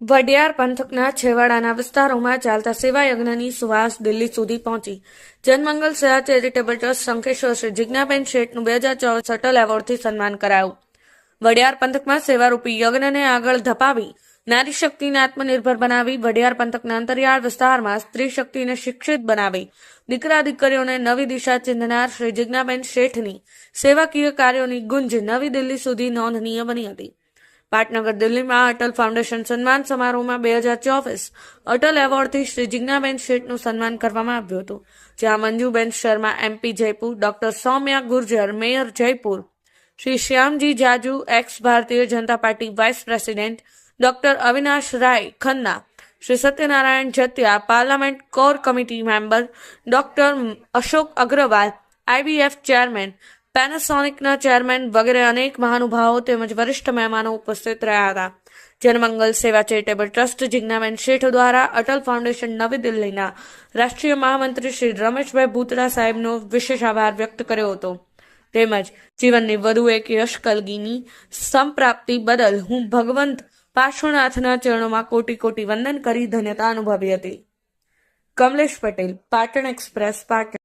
વડિયાર પંથકના છેવાડાના વિસ્તારોમાં ચાલતા સેવાયજ્ઞની સુવાસ દિલ્હી સુધી પહોંચી. જનમંગલ સેવા ચેરિટેબલ ટ્રસ્ટ શંખેશ્વર શ્રી જિજ્ઞાબેન શેઠનું બે હજાર ચોવીસ અટલ એવોર્ડથી સન્માન કરાયું. વડિયાર પંથકમાં સેવારૂપી યજ્ઞને આગળ ધપાવી, નારી શક્તિને આત્મનિર્ભર બનાવી, વડિયાર પંથકના અંતરિયાળ વિસ્તારમાં સ્ત્રી શક્તિને શિક્ષિત બનાવી, દીકરા દીકરીઓને નવી દિશા ચિંધનાર શ્રી જિજ્ઞાબેન શેઠની સેવાકીય કાર્યોની ગુંજ નવી દિલ્હી સુધી નોંધનીય બની હતી. પાટનગર દિલ્હીમાં અટલ ફાઉન્ડેશન સન્માન સમારોહમાં બે હજાર ચોવીસ અટલ એવોર્ડથી શ્રી જિજ્ઞાબેન શેઠનું સન્માન કરવામાં આવ્યું હતું, જ્યાં Manjuben Sharma MP Jaipur, doctor Saumya Gurjar, mayor Jaipur, Shri Shyamji Jaju, ex Bharatiya Janata Party vice president, doctor Avinash Rai Khanna, Shri Satyanarayan Jatiya parliament core committee member, doctor Ashok Agarwal IBF chairman પેનાસોનિકના ચેરમેન વગેરે અનેક મહાનુભાવો તેમજ વરિષ્ઠ મહેમાનો ઉપસ્થિત રહ્યા હતા. જનમંગલ સેવા ચેરિટેબલ ટ્રસ્ટ જિજ્ઞાબેન શેઠ દ્વારા અટલ ફાઉન્ડેશન નવી દિલ્હીના રાષ્ટ્રીય મહામંત્રી શ્રી રમેશભાઈ ભૂતરા સાહેબનો વિશેષ આભાર વ્યક્ત કર્યો હતો. તેમજ જીવનની વધુ એક યશકલગીની સંપ્રાપ્તિ બદલ હું ભગવંત પાર્શ્વનાથના ચરણોમાં કોટી કોટી વંદન કરી ધન્યતા અનુભવી હતી. કમલેશ પટેલ, પાટણ એક્સપ્રેસ પાટણ.